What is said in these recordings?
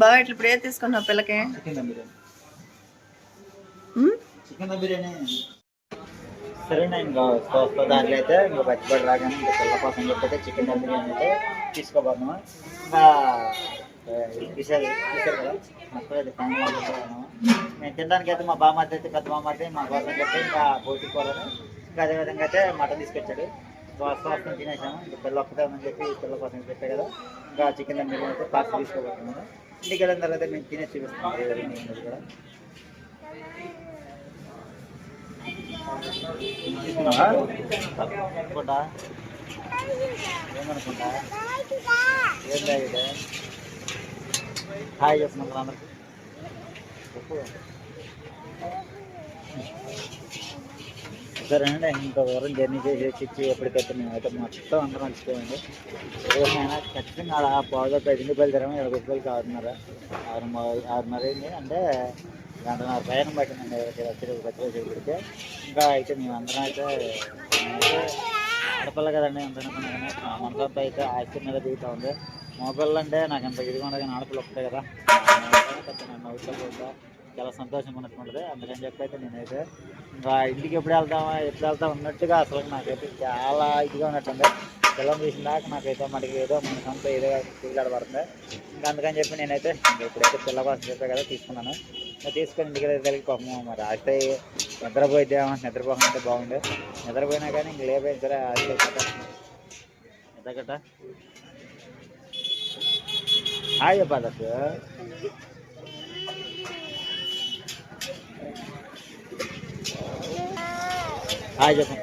బాగా ఇట్లా ఇప్పుడు ఏది తీసుకున్నావు పిల్లకి? చికెన్ బిర్యానీ. ఉమ్? చికెన్ దమ్ బిర్యానీ. సరేనా ఇంకా వస్తా దాంట్లో అయితే ఇంకా పచ్చిబడి రాగానే ఇంకా పిల్ల కోసం చెప్పైతే చికెన్ దమ్ బిర్యానీ అయితే తీసుకోబోతున్నాము ఇంకా తీసారు తీసారు కదా? మొత్తం అయితే ఫ్యామిలీ. మేము తినడానికి అయితే మా బామ్మర్ది అయితే పెద్ద బామ్మర్ది మా కోసం చెప్పి ఇంకా పోటీ కూరని ఇంకా అదేవిధంగా అయితే మటన్ తీసుకొచ్చాడు. వస్తా తినేసాము. ఇంకా పిల్ల ఒక్కదామని చెప్పి పిల్ల కోసం చెప్పే కదా. ఇంకా చికెన్ దమ్ బిర్యానీ అయితే పార్సల్ తీసుకోబోతున్నాము ఇంటికి వెళ్ళిన తర్వాత మేము తినే చూపిస్తాం. కూడా. అనుకుంటా ఏమనుకుంటా? ఏం లేదు హాయ్ చేస్తున్నాం అందరికి. సరేనండి ఇంత దూరం జర్నీ చేసి ఇచ్చి ఎప్పటికైతే మేమైతే మొత్తం అందరం మర్చిపోయండి ఏమైనా ఖచ్చితంగా అలా పావులకు ఐదు బయలుదేరాము ఏడు రూపాయలకి ఆరున్నర ఆరు ఆరున్నర అయింది. అంటే గంటన్నర ప్రయాణం పట్టిందండి వచ్చి వచ్చి పెడితే ఇంకా అయితే మేము అందరం అయితే మేమైతే ఆడపిల్ల కదండి ఎంత మా మనసంతా అయితే ఆస్తి మీద దిగుతా ఉంది. మగపిల్లలు అంటే నాకు ఎంత ఇదిగా ఉండదు కానీ ఆడపిల్ల ఒకటే కదా. కొంచెం నన్ను అవుతా చాలా సంతోషంగా ఉన్నట్టుంటుంది అందుకని చెప్పి అయితే నేనైతే ఇంకా ఇంటికి ఎప్పుడు వెళ్తామా ఎప్పుడు వెళ్తాం ఉన్నట్టుగా అసలు నాకైతే చాలా ఇదిగా ఉన్నట్టుంది. పిల్లలు తీసిన దాకా నాకైతే మనకి ఏదో మన సొంత ఏదో తిరిగాడబడుతుంది ఇంకా అందుకని చెప్పి నేనైతే ఇంకా ఇప్పుడైతే పిల్ల కోసం చెప్పే కదా తీసుకున్నాను. తీసుకొని ఇంటికి వెళ్ళి పాపం మరి అయితే నిద్రపోయిద్దామా నిద్రపోకుంటే బాగుండే. నిద్రపోయినా కానీ ఇంక లేపోయింది సరే ఆస్తే ఎదగట హాయ్ చెప్పాలి హాయ్ చెప్పండి.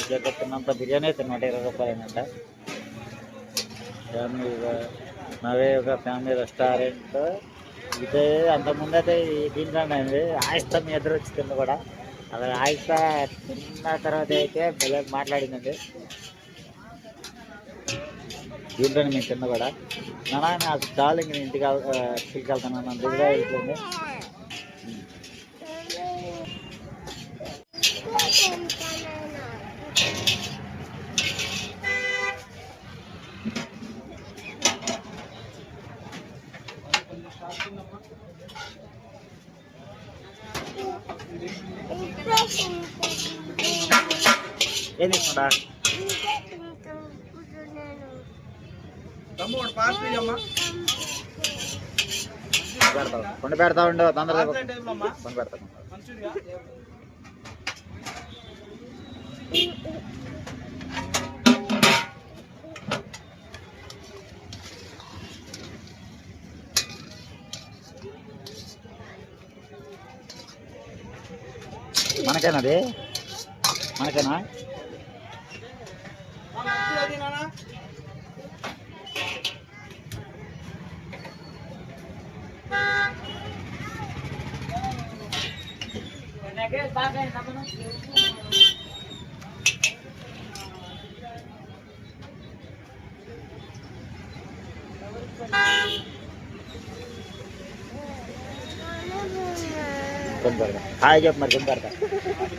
ఇక్కడ తిన్నంత బిర్యానీ అయితే నూట ఇరవై రూపాయలంట. ఫ్యామిలీ నవే ఒక ఫ్యామిలీ రెస్టారెంట్. ఇదే అంతకుముందు అయితే దీంట్లోనే అండి ఆయిస్తా మీ ఎదురు వచ్చి తిన్న కూడా. అలా ఆయిస్తా తిన్న తర్వాత అయితే భలే మాట్లాడిందండి. దీంట్లో మేము తిన్న కూడా. నానా నా చాలు ఇంటికి వెళ్- ఆ, ఇంటికి నన్ను దిగుదా వెళ్తుంది పెడతావు. కొండ పెడతా ఉండవు తొందరగా కొండ పెడతా మనకేనా అది? మనకేనా? కొని పెడతా హాయ్ చెప్పు మరి కొని పెడతా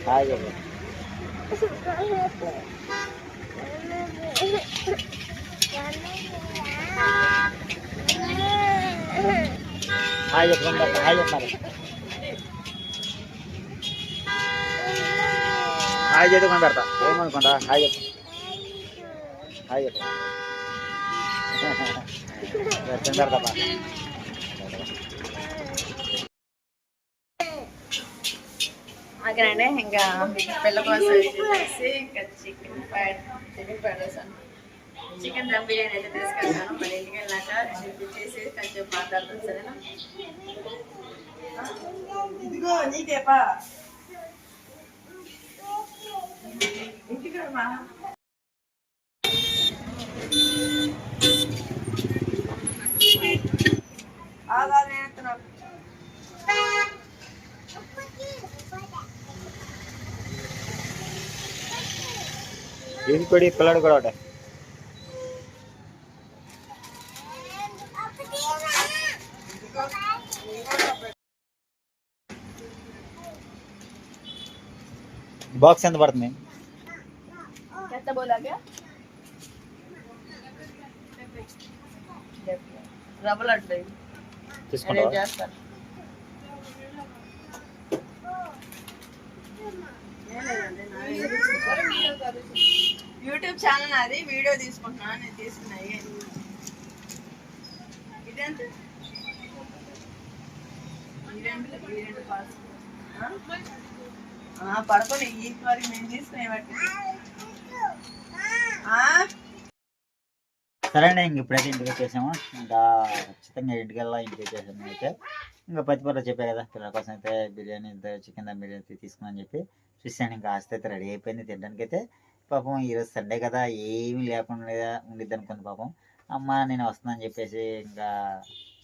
హాయ్ చెప్పు హాయ్ చెప్పు కొని పెడతా హాయ్ చెప్పు మరి హాయ్ చెప్పు కొని పెడతా ఏమనుకుంటా హాయ్ చెప్పు. హాయ్ చెప్పు. పెడతా. ఓకేనండి ఇంకా పిల్ల కోసం వచ్చేసి ఇంకా chicken fried chicken fried rice chicken dum biryani అయితే తీసుకెళ్తాను. మరి ఇంటికి వెళ్ళాక చేసి కొంచెం మాట్లాడుతాను సరేనా? ఇదిగో నీకేపా? ఇంటికి రమ్మా ఆధార్ కూడా పిల్లడు కూడా ఒకటే? బాక్స్ ఎంత పడుతుంది? कितना बोला क्या రవ్వ లడ్డు ఇవి. నేను తీసుకుంటావా చేస్తాను యూట్యూబ్ ఛానల్ అది వీడియో తీసుకుంటున్నా నేను తీసుకున్నా ఇదెంత ఈ రెండు ఈ రెండు parcel. ఆ? ఆ, పడుకోండి ఈ వరకు నేను తీసుకునే బట్టి సరే అండి ఇంక ఇప్పుడైతే ఇంటికి వచ్చేసాము. ఇంకా ఖచ్చితంగా ఇంటికి వెళ్ళా ఇంటికి వచ్చేసాము అయితే. ఇంకా పచ్చిపూర చెప్పా కదా పిల్లల కోసం అయితే బిర్యానీ చికెన్ దమ్ బిర్యానీ అయితే తీసుకున్నాను చెప్పి చూసాను ఇంకా ఆస్తి అయితే రెడీ అయిపోయింది తినడానికి అయితే. పాపం ఈరోజు సండే కదా ఏమీ లేకుండా ఉండిద్ది అనుకుంది పాపం. అమ్మ నేను వస్తున్నాను చెప్పేసి ఇంకా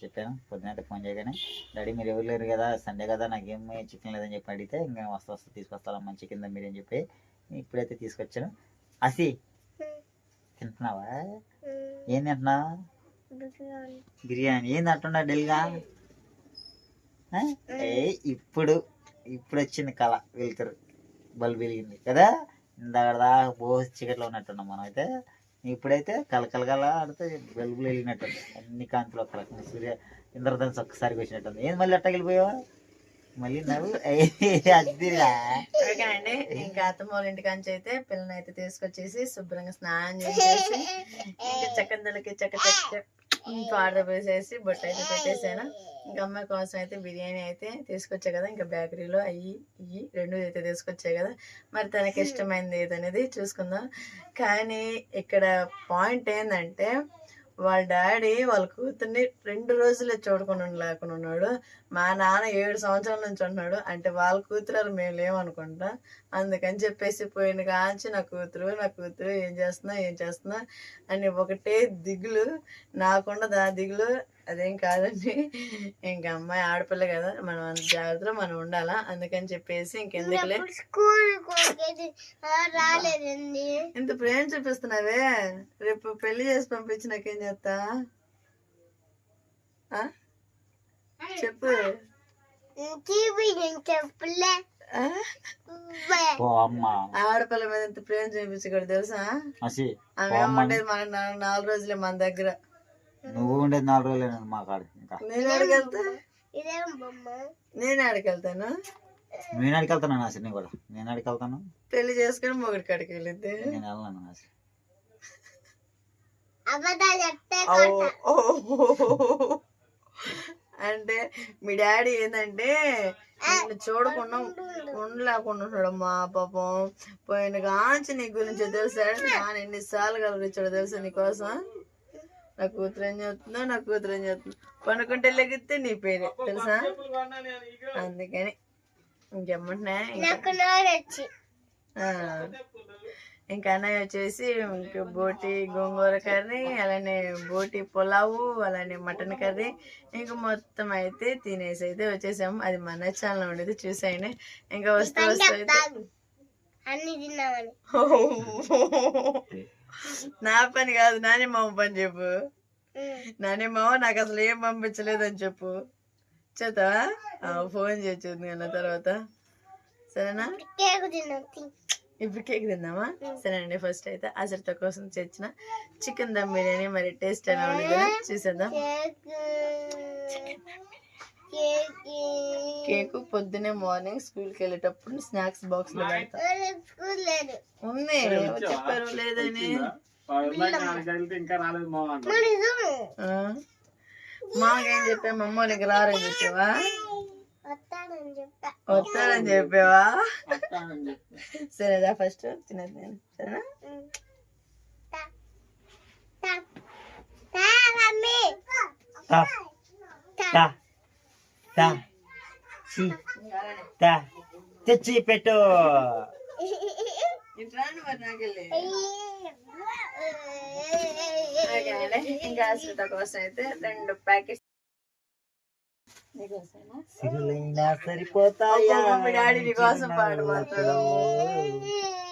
చెప్పాను. పొద్దునైతే అయితే ఫోన్ చేయగానే డాడీ మీరు ఎవరు లేరు కదా సండే కదా నాకేమి చికెన్ లేదని చెప్పి అడిగితే ఇంకా వస్తా వస్తా తీసుకొస్తానమ్మా చికెన్ దమ్ బిర్యానీ చెప్పి ఇప్పుడైతే తీసుకొచ్చాను. అసి తింటున్నావా? ఏం తింటున్నా బిర్యానీ. ఏం తింటున్నా డెల్గా? ఏ ఇప్పుడు ఇప్పుడు వచ్చింది కళ వెళ్తారు బల్బు వెలిగింది కదా? ఇందాక దాకా పోసి చీకట్లో ఉన్నట్టున్నాం మనం అయితే. ఇప్పుడైతే కలకలగల ఆడితే బల్బులు వెలిగినట్టు అన్ని కాంతిలో కల సూర్య ఇంద్రధనుసు ఒక్కసారికి వచ్చినట్టుంది. ఏం మళ్ళీ అట్ట వెళ్ళిపోయావా? మళ్ళీ నవ్వు. అద్దిరా ఓకేనండి ఇంకా అత్తమ్మ వాళ్ళ ఇంటికి అంచి అయితే పిల్లని అయితే తీసుకొచ్చేసి శుభ్రంగా స్నానం చేసేసి ఇంకా చక్కందలకి చక్క చక్క పౌడర్ వేసేసి బొట్ట అయితే పెట్టేసాను ఇంకా అమ్మాయి కోసం అయితే బిర్యానీ అయితే తీసుకొచ్చా కదా ఇంకా బేకరీలో అయ్యి ఇవి రెండు అయితే తీసుకొచ్చాయి కదా. మరి తనకి ఇష్టమైంది ఏదనేది చూసుకుందాం. కానీ ఇక్కడ పాయింట్ ఏంటంటే వాళ్ళ డాడీ వాళ్ళ కూతుర్ని రెండు రోజులే చూడకుండా లేకుండా ఉన్నాడు. మా నాన్న ఏడు సంవత్సరాల నుంచి ఉన్నాడు అంటే వాళ్ళ కూతురు మేము లేమనుకుంటా. అందుకని చెప్పేసి పోయిన కాంచి నా కూతురు నా కూతురు ఏం చేస్తున్నా ఏం చేస్తున్నా అని ఒకటే దిగులు. నాకుండా ఆ దిగులు. అదేం కాదండి. ఇంకా అమ్మాయి ఆడపిల్ల కదా మనం అంత జాగ్రత్తలో మనం ఉండాలా? అందుకని చెప్పేసి ఇంకెందుకులే రాలేదండి. ఇంత ప్రేమ చూపిస్తున్నావే? రేపు పెళ్ళి చేసి పంపించి నాకేం చేస్తా? ఆ? చెప్పు. చెప్పలే? ఆడపిల్ల మీద ఇంత ప్రేమ చూపించకూడదు తెలుసా? ఆమె ఏమంటేది? మన నా- నాలుగు రోజులే మన దగ్గర. నువ్వు ఉండేది నాలుగు రోజులు మా కాడ ఇంకా. నేను బొమ్మ? నేను నేను అడికెళ్తాను నాసి? నేను కూడా. నేను అడికెళ్తాను పెళ్ళి చేసుకుని మొగుడి కాడికి వెళ్ళిద్ది. నేను వెళ్ళను ఓ, ఓ. అంటే మీ డాడీ ఏంటంటే చూడకుండా ఉండలేకుండా ఉన్నాడు మా పాపం. పోయిన కాంచి నీ గురించి తెలుసా? నాన్న ఎన్నిసార్లు కలరించాడు తెలుసా నీకోసం? నా కూతురు ఏం చేస్తుందో నా కూతురు ఏం చేస్తుందో. పనుకుంటే లెగితే నీ పేరే తెలుసా? అందుకని ఇంకేమంటున్నా ఇంకా అన్నయ్య వచ్చేసి ఇంకా బోటి గోంగూర కర్రీ అలానే బోటి పులావు అలానే మటన్ కర్రీ. ఇంకా మొత్తం అయితే తినేసి అయితే వచ్చేసాము. అది మన ఛానల్ ఉండేది చూసాయండి. ఇంకా వస్తూ వస్తూ అయితే అన్ని తిన్నామని. నా పని కాదు నాని మామ పని చెప్పు. నాని మామ నాకు అసలు ఏం పంపించలేదని చెప్పు. చేతావా? ఫోన్ చేయొచ్చు అన్న తర్వాత. సరేనా. ఇప్పుడు కేక్ తిందామా? సరేనండి ఫస్ట్ అయితే అసరిత కోసం తెచ్చిన చికెన్ దమ్ బిర్యానీ మరి టేస్ట్ ఎలా ఉండదో చూసేద్దాం. కేకు? కేకు కేక్ పొద్దునే మార్నింగ్ స్కూల్కి వెళ్ళేటప్పుడు స్నాక్స్ బాక్స్లో పెడతా. స్కూల్ లేదు. ఉంది చెప్పారు లేదని? మాకేం చెప్పా మమ్మ వాళ్ళకి రారని చెప్పావా? వస్తానని చెప్పావా? సరేదా ఫస్ట్ తినదు నేను సరేనా తా. తా. తా. తా. తెచ్చి పెట్టు. ఇంకా కోసం అయితే రెండు ప్యాకెట్స్ నీకోసమేనా? సిరులైనా సరిపోతాయా డాడీ నీకోసం పాడు మాత్రం అబ్బా.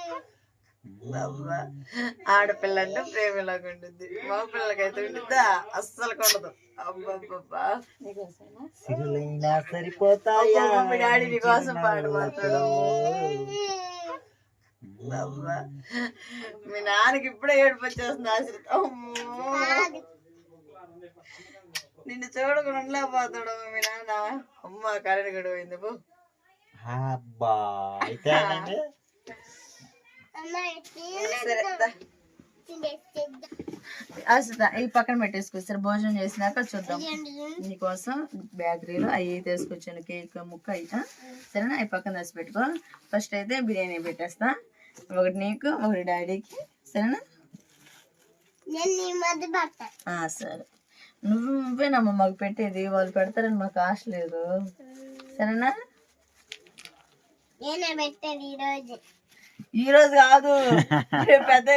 ఆడపిల్ల అంటే ప్రేమలాగా ఉంటుంది మగ పిల్లలకైతే ఉంటుందా అస్సలు ఉండదు అబ్బబ్బబ్బా. నీకోసమేనా? సిరులైనా సరిపోతాయా? అబ్బా, మీ డాడీ నీకోసం అబ్బా. మీ నాన్నకి ఇప్పుడే ఏడుపు వచ్చేస్తుంది ఆశ్రిత. నిన్ను చూడకుండా ఉండలేకపోతాడు మీ నాన్న. అమ్మ కరెంట్ గడు పోయింది పో. అబ్బా. అయితే ఏంటంటే సరే ఈ పక్కన పెట్టేసుకొస్తారు భోజనం చేసినాక చూద్దాం. నీకోసం బేకరీలో అవి తీసుకొచ్చాను. కేక్ ముక్క అయితే సరేనా? అవి పక్కన తెచ్చి పెట్టుకో. ఫస్ట్ అయితే బిర్యానీ పెట్టేస్తా. ఒకటి నీకు ఒకటి డాడీకి. సరేనా? ఆ, సరే. నువ్వు నువ్వేనమ్మా మాకు పెట్టేది. వాళ్ళు పెడతారని మాకు ఆశ లేదు. సరేనా? నేనే పెట్టాను ఈ ఈ రోజు కాదు. పెద్ద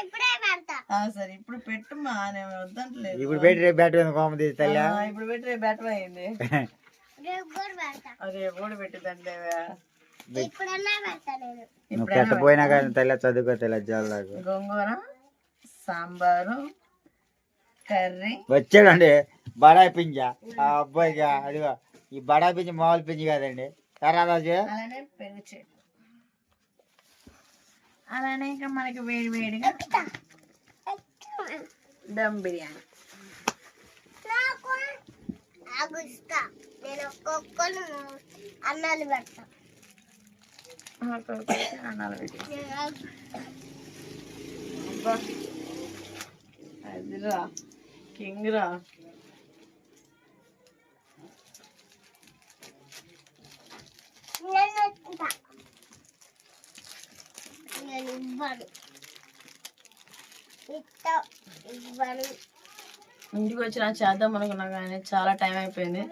ఇప్పుడే సరే ఇప్పుడు పెట్టుమా నేను వద్దంటలేదు. ఇప్పుడు పెట్టి రేపు బ్యాట్ కోమ తీసి తల్లి? ఆ, ఇప్పుడు పెట్టి రేపు బెటర్ అయింది. రేపు కూడా నువ్వు పెట్టపోయినా కానీ తల్లి చదువుకో తెల్ల జాలకు గోంగూర సాంబారు కర్రీ. వచ్చాడండి బడాయి పింజ. ఆ అబ్బాయిగా అదిగో ఈ బడాయి పింజ మామూలు పింజ కాదండి. రాజు అలానే పెరుగు చట్నీ అలానే ఇంకా మనకి వేడి వేడిగా దమ్ బిర్యానీ. నాకు ఇస్తా నేను ఒక్కొక్కరు అన్నాలు పెడతా. అన్నాలు అదిరా కింగ్ రా. నేను నేను ఇవ్వను ఇస్తా ఇవ్వను ఇంటికి వచ్చిన చేద్దాం అనుకున్నా కానీ చాలా టైం అయిపోయింది.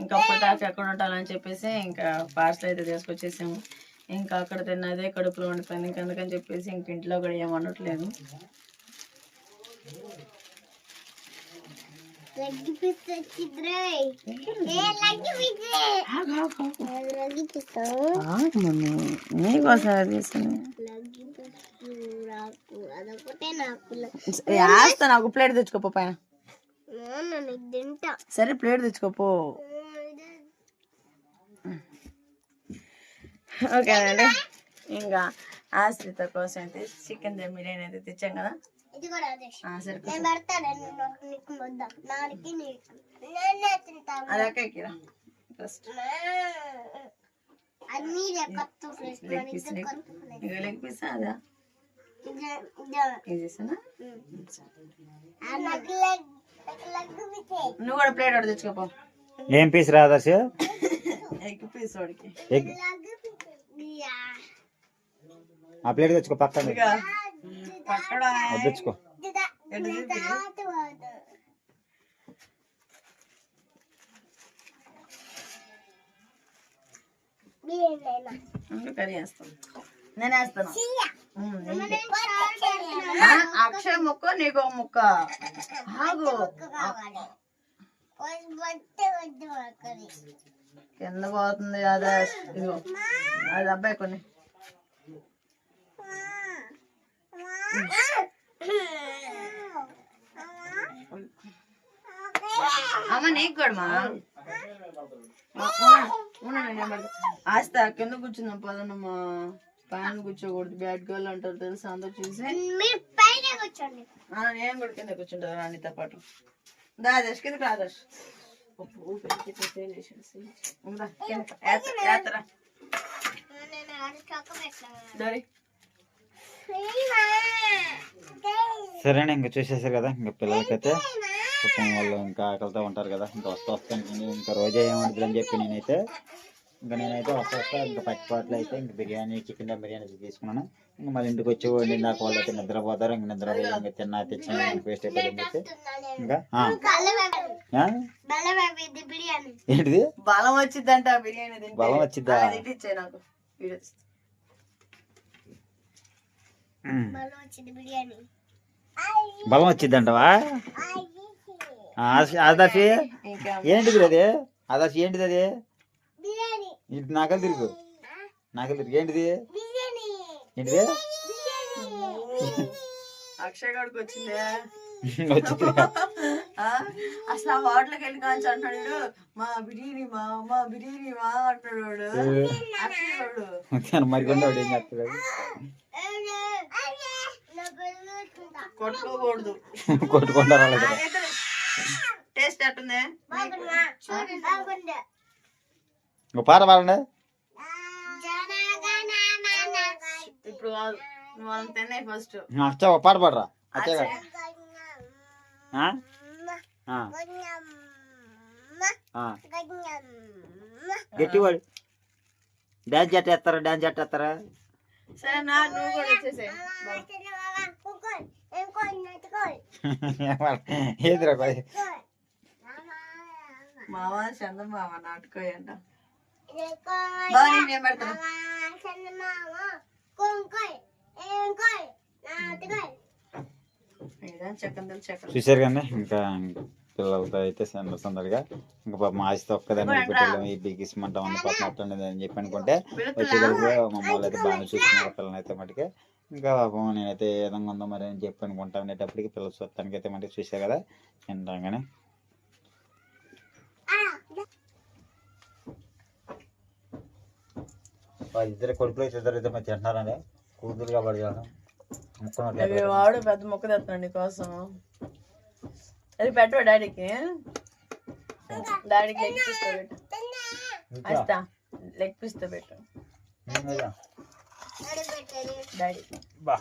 ఇంకా అప్పుడు ఎక్కడ ఉండాలని చెప్పేసి ఇంకా పార్సల్ అయితే తీసుకొచ్చేసాము. ఇంకా అక్కడ తిన్నదే కడుపులో ఉండిపోయింది. ఇంకా అందుకని చెప్పేసి ఇంక ఇంట్లో కూడా ఏమి ఉండట్లేదు లగ్గి పిస్త లగ్గి పిస్తే నాకు వేస్తా ప్లేట్ తెచ్చుకోపో పైన. సరే ప్లేట్ తెచ్చుకోపో ఓకే అండి ఇంకా ఆశ్రిత కోసం అయితే చికెన్ దమ్ బిర్యానీ అయితే తెచ్చాం కదా. ఇది కూడా నేను పెడతాను నీకు ముద్ద నేనే తింటాను. ఫస్ట్ అన్నీ కొత్త ఫ్రెష్ లెగ్ పీస్ అదా? నువ్వు కూడా ప్లేట్ ఒకటి తెచ్చుకోపో ఏం పీస్ రాదర్శి ఎగ్ పీస్ వాడికి ఎగ్ ఆ ప్లేట్ తెచ్చుకో పక్కన. ఉండు, కర్రీ నేను వేస్తాను. అక్షయ్ ముక్క నీకు ముక్క. ఆగు. కింద పోతుంది అదే అది అబ్బాయి కొన్ని. అమ్మ నీకు కూడా మా? ఆస్త కింద కూర్చుందాం పదనమ్మా పైన కూర్చోకూడదు బ్యాడ్ గర్ల్ అంటారు తెలుసా? అందరు చూసి. నేను కూడా కింద కూర్చుంటాను రాణితో పాటు. దాదేష్ కిందకి రాదేష్ యాత్ర నేను అరచక పెట్టాను దరి సరేనా ఇంకా చూసేసారు కదా ఇంకా పిల్లలకైతే పాపం వాళ్ళు ఇంకా ఆకలితో ఉంటారు కదా ఇంకా వస్తా వస్తాను. ఇంకా రోజే ఏముంటుంది అని చెప్పి నేనైతే ఇంకా నేనైతే వస్తా వస్తా ఇంకా పట్టుపాట్లు అయితే ఇంకా బిర్యానీ చికెన్ బిర్యానీ తీసుకున్నాను. ఇంకా మళ్ళీ ఇంటికి వచ్చి వండి నాకు వాళ్ళు అయితే నిద్రపోతారు ఇంకా నిద్రపోయి ఇంకా తిన్నా తెచ్చిన వేస్ట్ అయిపోయింది చెప్పి. ఇంకా ఏంటిది బలం వచ్చిందంట బిర్యానీ. బలం వచ్చిద్దా? ఆ, తిట్టించే నాకు వీడియో తీస్తా. ఉమ్. బలం వచ్చింది బిర్యానీ. బలం వచ్చిందంటవా ఆదర్శి ఇంకా ఏంటిది అది ఆదర్శి ఏంటిది అది? బిర్యానీ. ఇది నాకలు తిరుగు. నాకలు తిరుగు. ఏంటిది? బిర్యానీ. ఏంటిది? అక్షయ్ గడికి వచ్చిందే. వచ్చింది. ఆ? అసలు ఆ హోటల్కి వెళ్ళి కాల్చి అంటున్నాడు మా బిర్యానీ మా మా బిర్యానీ మా అంటున్నాడు మరి కొండ ఏం చేస్తాడు. కొట్టుకోకూడదు. కొట్టుకుంటారు అలాగే టేస్ట్ ఎట్టుంది? ఇంకో పాట పాడండి. ఇప్పుడు నువ్వు తిన్నాయి ఫస్ట్ అచ్చా ఒక పాట పాడరా. అచ్చా. గట్టివాడు. డాన్స్ చేస్తారు డాన్స్ చేస్తారా సరే నా నువ్వు కూడా వచ్చేసే ఏదిరా. మామ చందమామ నాటుకోయంట బాగా చూశారు కానీ ఇంకా పిల్లలతో అయితే సందడి సందడిగా. ఇంకా పాప మా ఆస్తి ఒక్కదాన్ని పెట్టలేము ఈ బిగిస్మంటా ఉంది పాప మొత్తం అని చెప్పి అనుకుంటే వచ్చేసరికి మమ్మల్ని అయితే బాగానే చూస్తున్నారు పిల్లలు అయితే మటుకే. ఇంకా పాపం నేనైతే ఏ విధంగా ఉందో మరి అని చెప్పి అనుకుంటా ఉండేటప్పటికి పిల్లలు చూస్తానికి అయితే మటుకు చూసారు కదా తింటాగానే ఇద్దరు కొడుకులు అయితే ఇద్దరు ఇద్దరు మరి తింటున్నారండి. కూతురు కాబట్టి వాడు పెద్ద మొక్క తెస్తున్నాడు నీకోసం అది పెట్టు డాడీకి? డాడీకి లెగ్ పీస్ పెట్టు. లెగ్ పెట్టు. డాడీ బా.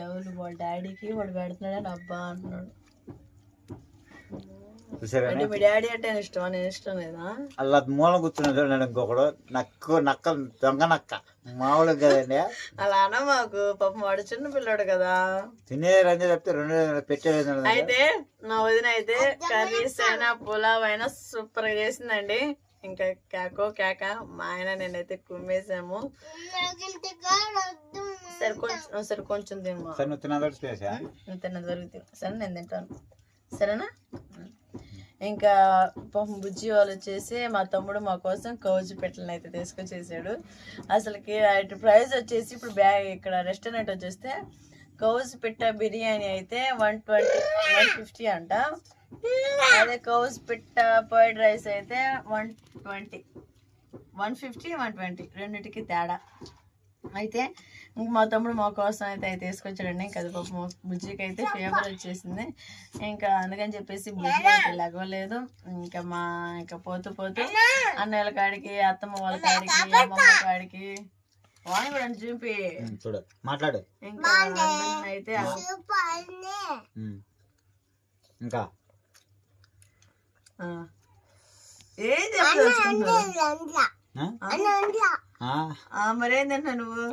ఎవరు వాళ్ళ డాడీకి వాడు పెడుతున్నాడని అబ్బా అంటున్నాడు. అంటే మీ డాడీ అంటే ఇష్టం నేను ఇష్టం లేదా? అలా మూల కూర్చున్నాడు ఇంకొకడు. నక్కు నక్క దొంగ నక్క. మామూలుగా కదండి. అలా అన్న మాకు. పాపం వాడు చిన్న పిల్లోడు కదా. తినే రంజు చెప్తే రెండు పెట్టేది అయితే నా వదిన అయితే కర్రీస్ అయినా పులావ్ అయినా సూపర్గా చేసిందండి. ఇంకా కేకో కేక మా ఆయన నేనైతే కుమ్మేసాము. సరే కొంచెం సరే కొంచెం తినమా సరే నువ్వు సరే నేను తింటాను. సరేనా? ఇంకా పాపం బుజ్జి వాళ్ళు వచ్చేసి మా తమ్ముడు మా కోసం కౌజు పెట్టలను అయితే తీసుకొచ్చేసాడు. అసలుకి అటు ప్రైస్ వచ్చేసి ఇప్పుడు బ్యాగ్ ఇక్కడ రెస్టారెంట్ వచ్చేస్తే కౌజ్ పిట్ట బిర్యానీ అయితే వన్ ట్వంటీ వన్ ఫిఫ్టీ అంట. అదే కౌజ్ పిట్ట ఫ్రైడ్ రైస్ అయితే one twenty. One fifty one twenty. రెండింటికి తేడా. అయితే ఇంక మా తమ్ముడు మా కోసం అయితే అవి తీసుకొచ్చాడండి. ఇంకా అది పాపం బుజ్జికి అయితే ఫేవర్ వచ్చేసింది. ఇంకా అందుకని చెప్పేసి బుజ్జి అయితే లెగవలేదు. ఇంకా మా ఇంకా పోతూ పోతూ అన్నయ్యల కాడికి అత్తమ్మ వాళ్ళ కాడికి అమ్మమ్మ కాడికి. వాణి కూడా చూపి. చూడు. మాట్లాడు. ఇంకా అయితే. ఇంకా. ఏం తింటా. నువ్వు.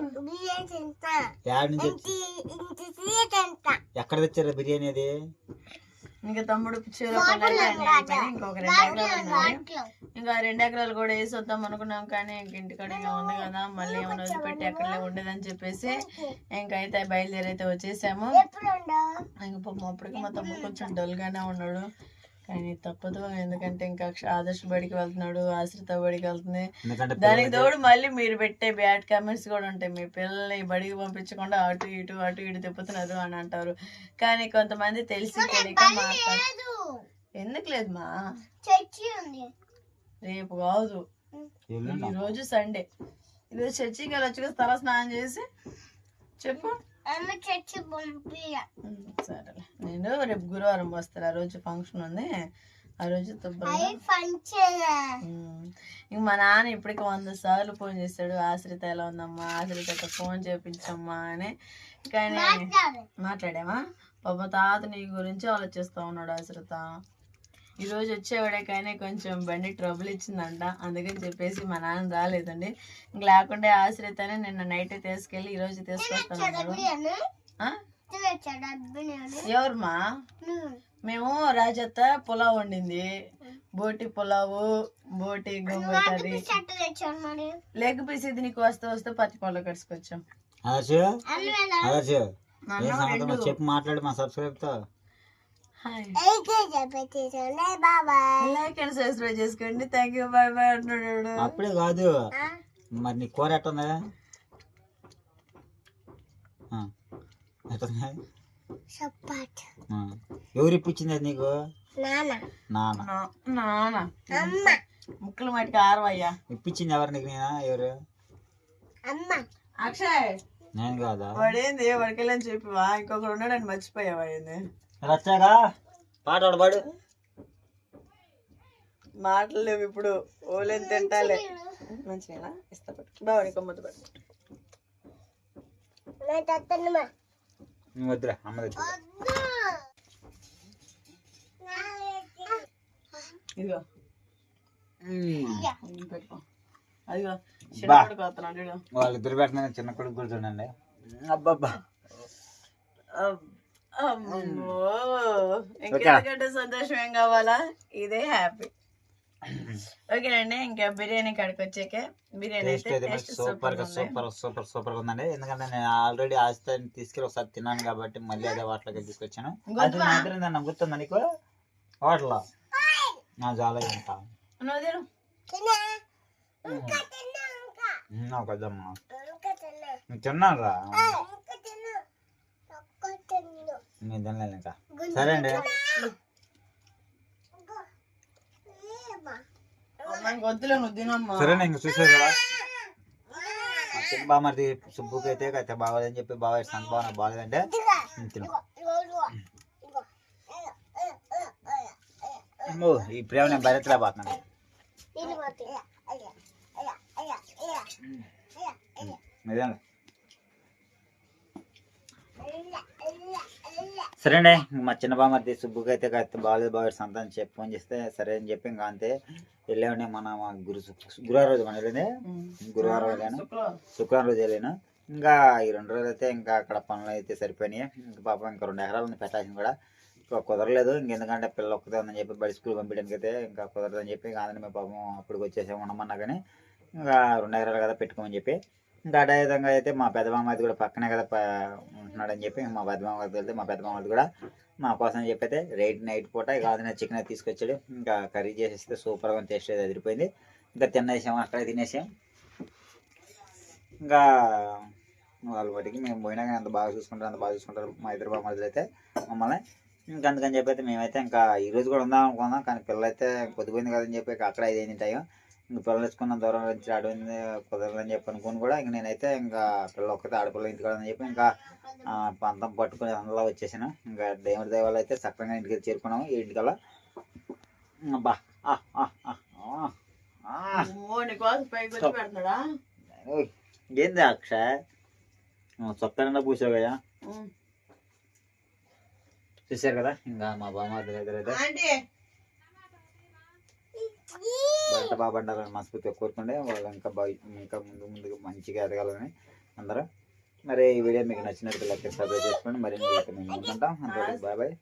ఎక్కడ తెచ్చారా బిర్యానీ అది? ఇంకా తమ్ముడు ఇంకొక రెండు ఎకరాలు. ఇంకా రెండు ఎకరాలు కూడా వేసి వద్దాం అనుకున్నాం కానీ ఇంక ఇంటికాడ ఇంకా ఉంది కదా మళ్ళీ ఏమైనా వదిలిపెట్టి అక్కడలే ఉండదని చెప్పేసి ఇంకా అయితే బయలుదేరి అయితే వచ్చేసాము? ఇంకా పాపం అప్పటికి మా తమ్ముడు కొంచెం డల్ గానే ఉన్నాడు. కానీ తప్పదు. ఎందుకంటే ఇంకా అక్ష- ఆదర్శ బడికి వెళ్తున్నాడు ఆశ్రిత బడికి వెళ్తుంది. ఎందుకంటే దానికి తోడు మళ్ళీ మీరు పెట్టే బ్యాడ్ కామెంట్స్ కూడా ఉంటాయి. మీ పిల్లల్ని బడికి పంపించకుండా అటు ఇటు అటు ఇటు తిప్పుతున్నారు అని అంటారు. కానీ కొంతమంది తెలిసి తెలియక మాట్లాడు. ఎందుకు లేదు మా రేపు కాదు. రోజు సండే. ఈరోజు చర్చికి వెళ్ళొచ్చు కదా తల స్నానం చేసి. చెప్పు. అమ్మ నేను రేపు గురువారం వస్తాను. ఆ రోజు ఫంక్షన్ ఉంది. ఆ రోజు ఇంక మా నాన్న ఇప్పటికి వంద సార్లు ఫోన్ చేస్తాడు. ఆశ్రిత ఎలా ఉందమ్మా? ఆశ్రితతో ఫోన్ చేపించమ్మా అని. కానీ మాట్లాడామా? పాప తాత నీ గురించి ఆలోచిస్తా ఉన్నాడు ఆశ్రిత. ఈ రోజు వచ్చేవాడే కానీ కొంచెం బండి ట్రబుల్ ఇచ్చిందంట. అందుకని చెప్పేసి మా నాన్న రాలేదండి. ఇంక లేకుంటే ఆశ్రితనే నిన్న నైట్ తీసుకెళ్ళి ఈ రోజు తీసుకొస్తాను ఆ? ఎవరు? మా మేము రాజత్త పులావ్ వండింది. బోటి పులావు బోటి గోంగూర కర్రీ. లెగ్ పీస్ ఇది నీకు వస్తే వస్తే పచ్చి పొలం కడుచుకొచ్చాం చెప్పు మాట్లాడు మా సబ్స్క్రైబ్తో లైక్ అండ్ సబ్స్క్రైబ్ చేసుకోండి. థ్యాంక్ యూ బాయ్ బాయ్ అంటున్నాడు అప్పుడే కాదు. మరి నీ కూర ఎట్టుందా ఆ. అవుతుంది చపాతి ఆ. ఎవరు ఇప్పించింది అది నీకు? నాన్న. ముక్కలు మట్టికి ఆరవయ్యా. ఇప్పించింది ఎవరు నీకు నేనా? ఎవరు? అమ్మ. అక్షయ్. నేను కాదా? వాడేంది? వాడికెళ్ళని చెప్పివా? ఇంకొకరు ఉన్నాడని మర్చిపోయా వాడేంది రచ్చాగా పాట పాడు. మాటలు లేవు ఇప్పుడు. ఓలేని తింటాలే. మంచిగా ఇస్తా పట్టు. బాగా నీకు ముద్దు పట్టు. వద్దురా అమ్మ ఇదిగో. పెట్టుకో. అదిగో చూడు వాళ్ళిద్దరు పెట్టిన చిన్న కొడుకు కూడా చూడండి. అబ్బబ్బా. అబ్- అమ్మో. ఇంకెందుకంటే సంతోషం ఏం కావాలా? ఇదే హ్యాపీ. ఓకేనండి ఇంకా బిర్యానీ కాడికి వచ్చాక బిర్యానీ టేస్ట్ అయితే సూపర్గా సూపర్ సూపర్ సూపర్గా ఉందండి. ఎందుకంటే నేను ఆల్రెడీ ఆస్తాన్ని తీసుకెళ్ళి ఒకసారి తిన్నాను కాబట్టి మళ్ళీ అదే వాటిలోకి తీసుకొచ్చాను. అది మాత్రం దాన్ని గుర్తుందా నీకు? వాటర్లో నా చాలా ఇంకా నువ్వు నేను తిన్నాను రా నేను తినలేదు ఇంకా. సరే అండి. నాకు వద్దులే నువ్వు తినమ్మా. సరే ఇంక చూసారు కదా. బాగా మరి సుబ్బుకి అయితే అయితే బాగోదని చెప్పి బాగా ఇస్తాను బాగా నాకు బాగలేదంటే నేను తిను. ఈ ప్రేమ నేను భరించలేకపోతున్నాను నిజంగా సరే అండి మా చిన్న బామర్ది సుబ్బుకి అయితే కాస్త బాగాలేదు బాగా సంత అని చెప్పి ఫోన్ చేస్తే సరే అని చెప్పి ఇంకా అంతే. వెళ్ళామండి మన గురు గురువారం రోజు మన వెళ్ళింది. గురువారం వెళ్ళాను. శుక్రవారం శుక్రవారం రోజు వెళ్ళాను. ఇంకా ఈ రెండు రోజులు అయితే ఇంకా అక్కడ పనులు అయితే సరిపోయినాయి. ఇంకా పాపం ఇంకా రెండు ఎకరాలు ఉంది పెట్టాల్సింది కూడా. ఇంకా కుదరలేదు. ఇంకెందుకంటే పిల్ల ఒక్కతే ఉందని చెప్పి బడి స్కూల్ పంపించడానికి అయితే ఇంకా కుదరదని చెప్పి ఇంకా మేము పాపం అప్పుడు వచ్చేసాము ఉండమన్నా కానీ. ఇంకా రెండు ఎకరాలు కదా పెట్టుకోమని చెప్పి. ఇంకా అదే విధంగా అయితే మా పెద్ద అది కూడా పక్కనే కదా ఉంటున్నాడని చెప్పి మా పెద్దమామది వెళ్తే మా పెద్దమామది కూడా మా కోసం చెప్పైతే రైట్ నైట్ పూట ఇక చికెన్ అయితే తీసుకొచ్చాడు. ఇంకా కర్రీ చేసేస్తే సూపర్గా టేస్ట్ అయితే అదిరిపోయింది. ఇంకా తినేసాం అక్కడ తినేసాం. ఇంకా వాళ్ళ బట్టికి మేము పోయినా కానీ అంత బాగా చూసుకుంటారు అంత బాగా చూసుకుంటారు మా ఇద్దరు బామ్మలు అయితే మమ్మల్ని. ఇంకా అందుకని చెప్పి అయితే మేమైతే ఇంకా ఈరోజు కూడా ఉందాం అనుకున్నాం కానీ పిల్లలు అయితే పొద్దుపోయింది కదని చెప్పి అక్కడ అక్కడ ఐదు టైం. ఇంక పిల్లలు తెచ్చుకున్న దూరం నుంచి అడవింది కుదరదని చెప్పి అనుకుని కూడా. ఇంక నేనైతే ఇంకా పిల్లలు ఒక్కతే ఆడపిల్ల ఇంటికి అని చెప్పి ఇంకా పంతం పట్టుకుని అందులో వచ్చేసాను. ఇంకా దేవుడి దేవాలు అయితే సక్రంగా ఇంటికి చేరుకున్నాము ఈ ఇంటికల్లా. బా ఏంది అక్ష? చొక్కానన్నా పూసావు కదా. చూశారు కదా? ఇంకా మా బామ్మ దగ్గర అయితే. బయట బాగా ఉండాలని మనస్ఫూర్తిగా కోరుకుంటే వాళ్ళు ఇంకా బాగా ఇంకా ముందు ముందుకు మంచిగా ఎదగాలని అందరూ. మరి ఈ వీడియో మీకు నచ్చినట్టు లైక్ సబ్స్క్రైబ్ చేసుకోండి. మరి మేము ముందుంటాం అంతే బాయ్ బాయ్.